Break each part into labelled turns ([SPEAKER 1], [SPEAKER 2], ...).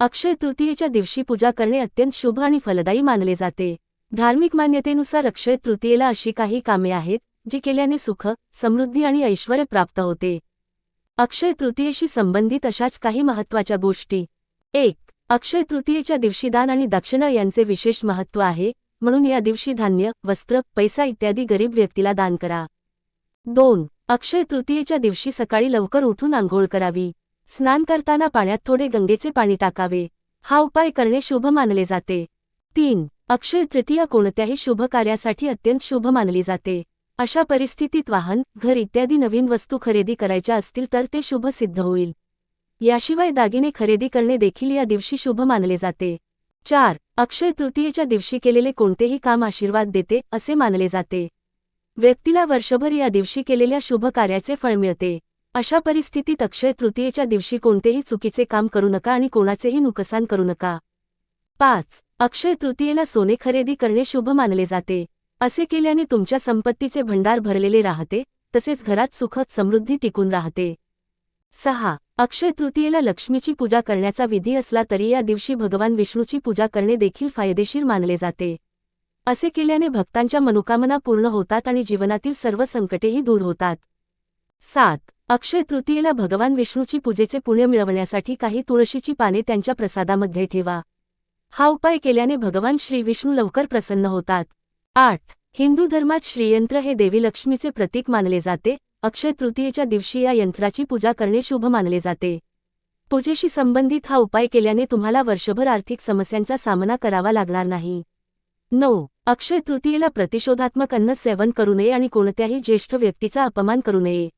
[SPEAKER 1] अक्षय तृतीयेच्या दिवशी पूजा करणे अत्यंत शुभ आणि फलदायी मानले जाते. धार्मिक मान्यतेनुसार अक्षय तृतीयेला अशी काही कामे आहेत जी केल्याने सुख समृद्धी आणि ऐश्वर प्राप्त होते. अक्षय तृतीयेशी संबंधित अशाच काही महत्त्वाच्या गोष्टी. एक अक्षय तृतीयेच्या दिवशी दान आणि दक्षिणा यांचे विशेष महत्त्व आहे म्हणून या दिवशी धान्य वस्त्र पैसा इत्यादी गरीब व्यक्तीला दान करा. दोन अक्षय तृतीयेच्या दिवशी सकाळी लवकर उठून आंघोळ करावी. स्नान करताना पाण्यात थोडे गंगेचे पाणी टाकावे. हा उपाय करणे शुभ मानले जाते. तीन अक्षय तृतीया कोणत्याही शुभ कार्यासाठी अत्यंत शुभ मानली जाते. अशा परिस्थितीत वाहन घर इत्यादी नवीन वस्तू खरेदी करायच्या असतील तर ते शुभ सिद्ध होईल. याशिवाय दागिने खरेदी करणे देखील या दिवशी शुभ मानले जाते. चार अक्षय तृतीयेच्या दिवशी केलेले कोणतेही काम आशीर्वाद देते असे मानले जाते. व्यक्तीला वर्षभर या दिवशी केलेल्या शुभ कार्याचे फळ मिळते. अशा परिस्थितीत अक्षय तृतीयेच्या दिवशी कोणतेही चुकीचे काम करू नका आणि कोणाचेही नुकसान करू नका. पाच. अक्षय तृतीयेला सोने खरेदी करणे शुभ मानले जाते. असे केल्याने तुमच्या संपत्तीचे भंडार भरलेले राहते तसेच घरात सुखद समृद्धी टिकून राहते. सहा. अक्षय तृतीयेला लक्ष्मीची पूजा करण्याचा विधी असला तरी या दिवशी भगवान विष्णूची पूजा करणे देखील फायदेशीर मानले जाते. असे केल्याने भक्तांच्या मनोकामना पूर्ण होतात आणि जीवनातील सर्व संकटेही दूर होतात. सात. अक्षय तृतीयेला भगवान विष्णूची पूजेचे पुण्य मिळवण्यासाठी काही तुळशीची पाने त्यांच्या प्रसादामध्ये ठेवा. हा उपाय केल्याने भगवान श्री विष्णू लवकर प्रसन्न होतात. आठ. हिंदू धर्मात श्रीयंत्र हे देवी लक्ष्मीचे प्रतीक मानले जाते. अक्षय तृतीयेच्या दिवशी या यंत्राची पूजा करणे शुभ मानले जाते. पूजेशी संबंधित हा उपाय केल्याने तुम्हाला वर्षभर आर्थिक समस्यांचा सामना करावा लागणार नाही. नऊ. अक्षय तृतीयेला प्रतिशोधात्मक अन्न सेवन करू नये आणि कोणत्याही ज्येष्ठ व्यक्तीचा अपमान करू नये.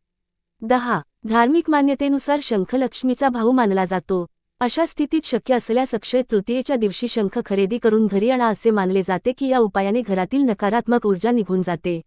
[SPEAKER 1] दहा. धार्मिक मान्यतेनुसार शंख लक्ष्मीचा भाऊ मानला जातो. अशा स्थितीत शक्य असल्यास अक्षय तृतीयेच्या दिवशी शंख खरेदी करून घरी आणा असे मानले जाते की या उपायाने घरातील नकारात्मक ऊर्जा निघून जाते.